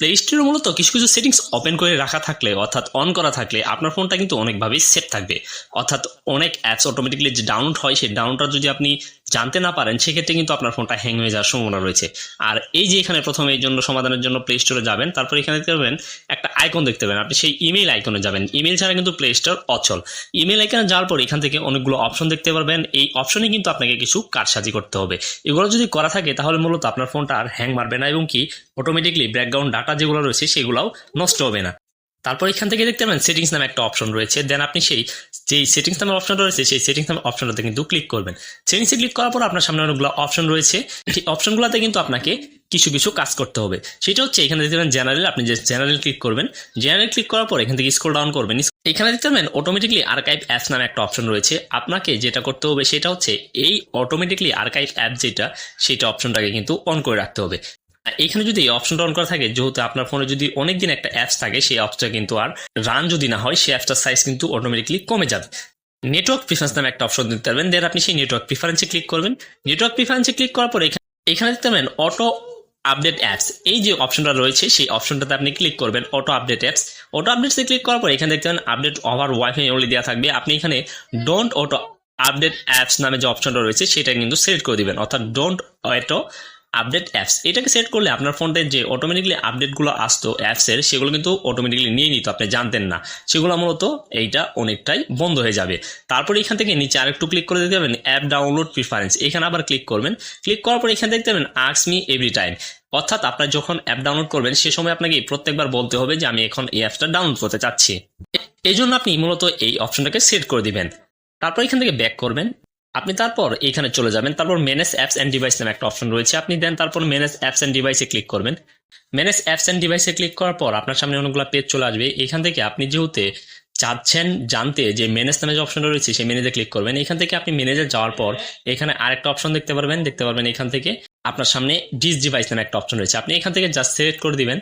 Play স্টোরে মূলত কিছু কিছু সেটিংস ওপেন করে রাখা থাকলে, অর্থাৎ অন করা থাকলে আপনার ফোনটা কিন্তু অনেকভাবেই সেফ থাকবে। অর্থাৎ অনেক অ্যাপস অটোমেটিকলি যে ডাউনলোড হয়, সেই ডাউনলোডটা যদি আপনি জানতে না পারেন, সেক্ষেত্রে কিন্তু আপনার ফোনটা হ্যাং হয়ে যাওয়ার সম্ভাবনা রয়েছে। আর এই যে এখানে প্রথমে এই জন্য সমাধানের জন্য প্লে স্টোরে যাবেন, তারপর এখানে দেখতে পাবেন একটা আইকন দেখতে পাবেন। আপনি সেই ইমেল আইকনে যাবেন। ইমেল ছাড়া কিন্তু প্লে স্টোর অচল। ইমেল আইকনে যাওয়ার পর এখান থেকে অনেকগুলো অপশন দেখতে পারবেন। এই অপশনে কিন্তু আপনাকে কিছু কারসাজি করতে হবে। এগুলো যদি করা থাকে, তাহলে মূলত আপনার ফোনটা আর হ্যাং মারবে না এবং কি অটোমেটিকলি ব্যাকগ্রাউন্ড ডাটা যেগুলো রয়েছে সেগুলোও নষ্ট হবে না। তারপর এখান থেকে দেখতে পাবেন সেটিংস নামে একটা অপশন রয়েছে। দেন আপনি সেই, যেই সেটিংস নামের অপশনটা রয়েছে, সেই সেটিংস নামের অপশনটাতে কিন্তু ক্লিক করবেন। সেটিংসে ক্লিক করার পর আপনার সামনে অনেকগুলো অপশন রয়েছে। সেই অপশনগুলোতে কিন্তু আপনাকে কিছু কিছু কাজ করতে হবে। সেটা হচ্ছে এখানে দেখতে পাবেন জেনারেল আপনি যে জেনারেল ক্লিক করবেন। জেনারেল ক্লিক করার পর এখান থেকে স্ক্রল ডাউন করবেন। এখানে দেখতে পাবেন অটোমেটিকলি আর্কাইভ অ্যাপস নামে একটা অপশন রয়েছে। আপনাকে যেটা করতে হবে সেটা হচ্ছে এই অটোমেটিকলি আর্কাইভ অ্যাপ যেটা, সেটা অপশনটাকে কিন্তু অন করে রাখতে হবে। এখানে যদি এই অপশনটা অন করা থাকে, যেহেতু আপনার ফোনে যদি অনেকদিন একটা অ্যাপস থাকে, সেই অ্যাপসটা কিন্তু আর রান যদি না হয়, সেই অ্যাপসটার সাইজ কিন্তু অটোমেটিকলি কমে যাবে। নেটওয়ার্ক প্রিফারেন্স নামে একটা অপশন দিতে পারবেন। দেন আপনি সেই নেটওয়ার্ক প্রিফারেন্সে ক্লিক করবেন। নেটওয়ার্ক প্রিফারেন্সে ক্লিক করার পর এখানে দেখতে পাবেন অটো আপডেট অ্যাপস এই যে অপশনটা রয়েছে, সেই অপশনটাতে আপনি ক্লিক করবেন অটো আপডেট অ্যাপস অটো আপডেটসে ক্লিক করার পর এখানে দেখতে পাবেন আপডেট ওভার ওয়াইফাই অনলি দেওয়া থাকবে। আপনি এখানে ডোন্ট অটো আপডেট অ্যাপস নামে যে অপশনটা রয়েছে, সেটা কিন্তু সিলেক্ট করে দিবেন। অর্থাৎ ডোন্ট অটো আপডেট অ্যাপস এটাকে সেট করলে আপনার ফোনটা যে অটোমেটিকলি আপডেটগুলো আসতো অ্যাপসের সেগুলো কিন্তু অটোমেটিকলি নিয়ে নিত, আপনি জানতেন না। সেগুলো মূলত এইটা অনেকটাই বন্ধ হয়ে যাবে। তারপরে এখান থেকে নিচে আরেকটু ক্লিক করে দিতে পারবেন অ্যাপ ডাউনলোড প্রিফারেন্স এখানে আবার ক্লিক করবেন। ক্লিক করার পর এখানে দেখতে পাবেন আক্স মি এভরি টাইম অর্থাৎ আপনার যখন অ্যাপ ডাউনলোড করবেন, সে সময় আপনাকে প্রত্যেকবার বলতে হবে যে আমি এখন এই অ্যাপসটা ডাউনলোড করতে চাচ্ছি। এই জন্য আপনি মূলত এই অপশনটাকে সেট করে দিবেন। তারপর এখান থেকে ব্যাক করবেন। আপনি তারপর এখানে চলে যাবেন। তারপর ম্যানেজ অ্যাপস অ্যান্ড ডিভাইস নামে একটা অপশন রয়েছে। আপনি দেন তারপর ম্যানেজ অ্যাপস অ্যান্ড ডিভাইসে ক্লিক করবেন। ম্যানেজ অ্যাপস অ্যান্ড ডিভাইসে ক্লিক করার পর আপনার সামনে অনেকগুলো পেজ চলে আসবে। এখান থেকে আপনি যেহেতু চাচ্ছেন জানতে যে ম্যানেজ নামে যে অপশনটা রয়েছে, সেই ম্যানেজে ক্লিক করবেন। এখান থেকে আপনি ম্যানেজে যাওয়ার পর এখানে আরেকটা অপশন দেখতে পারবেন। দেখতে পারবেন এখান থেকে আপনার সামনে ডিস ডিভাইস নামে একটা অপশন রয়েছে। আপনি এখান থেকে জাস্ট সিলেক্ট করে দিবেন।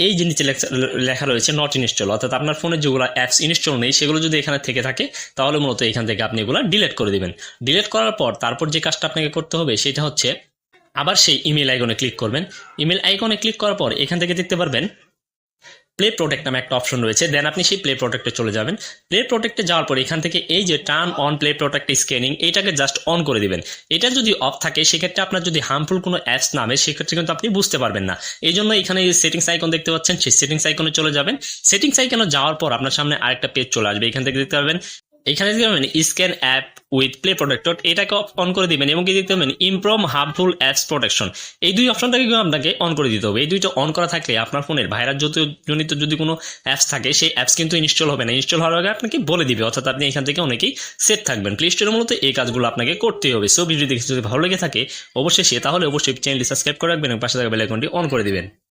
এই যে নিচে লেখা- রয়েছে নট ইনস্টল অর্থাৎ আপনার ফোনে যেগুলো অ্যাপস ইনস্টল নেই, সেগুলো যদি এখানে থেকে থাকে, তাহলে মূলত এখান থেকে আপনি এগুলো ডিলেট করে দেবেন। ডিলেট করার পর তারপর যে কাজটা আপনাকে করতে হবে, সেটা হচ্ছে আবার সেই ইমেল আইকনে ক্লিক করবেন। ইমেল আইকনে ক্লিক করার পর এখান থেকে দেখতে পারবেন প্লে প্রোটেক্ট নামে একটা অপশন রয়েছে। দেন আপনি সেই প্লে প্রোটেক্টে চলে যাবেন। প্লে প্রোটেক্টে যাওয়ার পর এখান থেকে এই যে turn on play protect scanning এটাকে জাস্ট অন করে দিবেন। এটা যদি অফ থাকে, সেক্ষেত্রে আপনার যদি হার্মফুল কোনো অ্যাপস নামে, সেক্ষেত্রে কিন্তু আপনি বুঝতে পারবেন না। এই জন্য এখানে সেটিংস আইকন দেখতে পাচ্ছেন, সেই সেটিংস আইকনে চলে যাবেন। সেটিংস আইকনে যাওয়ার পর আপনার সামনে আরেকটা পেজ চলে আসবে। এখান থেকে দেখতে পাবেন এখানে দেখতে পাবেন scan app with play protector এটাকে অন করে দিবেন এবং কি দেখতে পাবেন ইমপ্রম হার্মফুল অ্যাপস প্রোটেকশন এই দুই অপশনটাকে কিন্তু আপনাকে অন করে দিতে হবে। এই দুইটা অন করা থাকলে আপনার ফোনের ভাইরাস জনিত যদি কোনো অ্যাপস থাকে, সেই অ্যাপস কিন্তু ইনস্টল হবে না। ইনস্টল হওয়ার আগে আপনাকে বলে দিবে, অর্থাৎ আপনি এখান থেকে অনেকেই সেফ থাকবেন। প্লে স্টোরের মূলত এই কাজগুলো আপনাকে করতেই হবে। সো ভিডিও দেখে যদি ভালো লেগে থাকে, অবশ্যই সে তাহলে অবশ্যই চ্যানেলটি সাবস্ক্রাইব করে রাখবেন এবং পাশে থাকা বেল আইকনটি অন করে দিবেন।